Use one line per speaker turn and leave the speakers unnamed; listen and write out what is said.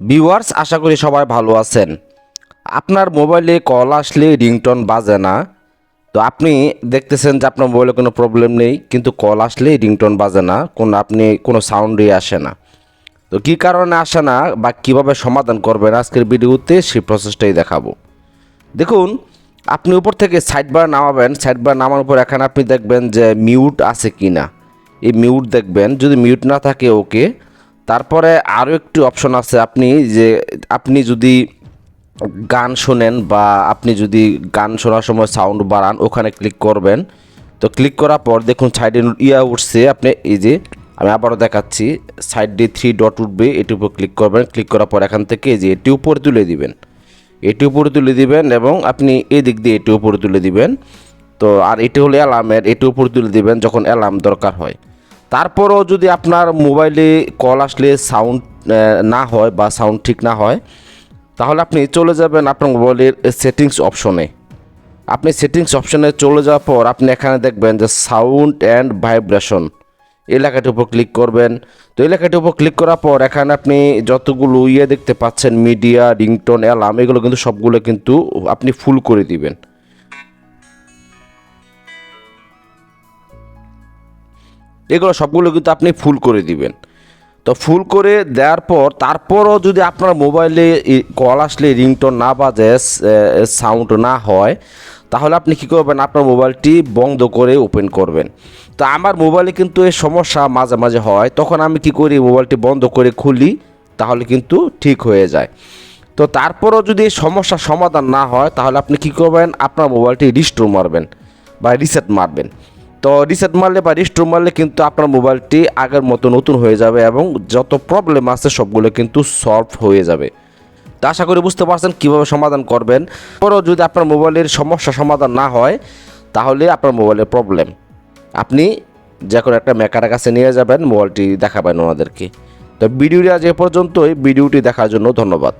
Viewers আশা করি সবাই ভালো আছেন। আপনার মোবাইলে কল আসলে রিংটন বাজে না। তো আপনি দেখতেছেন যে আপনার মোবাইলে কোনো প্রবলেম নেই, কিন্তু কল আসলে রিংটন বাজে না, কোনো আপনি কোনো সাউন্ডই আসে না। তো কী কারণে আসে না বা কীভাবে সমাধান করবেন আজকের ভিডিওতে সেই প্রসেসটাই দেখাবো। দেখুন, আপনি উপর থেকে সাইডবার নামাবেন সাইডবার নামার পর এখানে আপনি দেখবেন যে মিউট আছে কি না এই মিউট দেখবেন, যদি মিউট না থাকে ওকে তারপরে আরও একটি অপশন আছে, আপনি যে, আপনি যদি গান শোনেন বা আপনি যদি গান শোনার সময় সাউন্ড বাড়ান, ওখানে ক্লিক করবেন। তো ক্লিক করার পর দেখুন সাইডে ইয়া উঠছে, আপনি এই যে, আমি আবারও দেখাচ্ছি সাইড দিয়ে থ্রি ডট উঠবে, এটির উপর ক্লিক করবেন। ক্লিক করার পর এখান থেকে এই যে, এটি উপরে তুলে দিবেন। এটি উপরে তুলে দিবেন এবং আপনি এই দিক দিয়ে এটি উপরে তুলে দিবেন। তো আর এটি হলো অ্যালার্মের এটি উপরে তুলে দিবেন যখন অ্যালার্ম দরকার হয়। তারপরও যদি আপনার মোবাইলে কল আসলে সাউন্ড না হয় বা সাউন্ড ঠিক না হয়, তাহলে আপনি চলে যাবেন আপনার মোবাইলের সেটিংস অপশনে। আপনি সেটিংস অপশনে চলে যাওয়ার পর আপনি এখানে দেখবেন যে সাউন্ড অ্যান্ড ভাইব্রেশন এলাকাটির উপর ক্লিক করবেন। তো এলাকাটির উপর ক্লিক করার পর এখানে আপনি যতগুলো ইয়ে দেখতে পাচ্ছেন, মিডিয়া, রিংটোন, অ্যালার্ম, এগুলো কিন্তু সবগুলো কিন্তু আপনি ফুল করে দিবেন। এগুলো সবগুলো কিন্তু আপনি ফুল করে দিবেন। তো ফুল করে দেওয়ার পর, তারপরও যদি আপনার মোবাইলে কল আসলে রিংটোন না বাজে সাউন্ড না হয়, তাহলে আপনি কী করবেন? আপনার মোবাইলটি বন্ধ করে ওপেন করবেন। তো আমার মোবাইলে কিন্তু এই সমস্যা মাঝে মাঝে হয়, তখন আমি কি করি? মোবাইলটি বন্ধ করে খুলি, তাহলে কিন্তু ঠিক হয়ে যায়। তো তারপরও যদি এই সমস্যার সমাধান না হয়, তাহলে আপনি কী করবেন? আপনার মোবাইলটি রিস্টোর মারবেন বা রিসেট মারবেন। তো রিসেট মারলে বা রিস্টোর মারলে কিন্তু আপনার মোবাইলটি আগের মতো নতুন হয়ে যাবে এবং যত প্রবলেম আছে সবগুলো কিন্তু সলভ হয়ে যাবে। তো আশা করি বুঝতে পারছেন কীভাবে সমাধান করবেন। পরেও যদি আপনার মোবাইলের সমস্যা সমাধান না হয়, তাহলে আপনার মোবাইলের প্রবলেম আপনি যে কোনো একটা মেকারের কাছে নিয়ে যাবেন মোবাইলটি দেখাবেন ওনাদেরকে। তো ভিডিওটি আজ এ পর্যন্তই। ভিডিওটি দেখার জন্য ধন্যবাদ।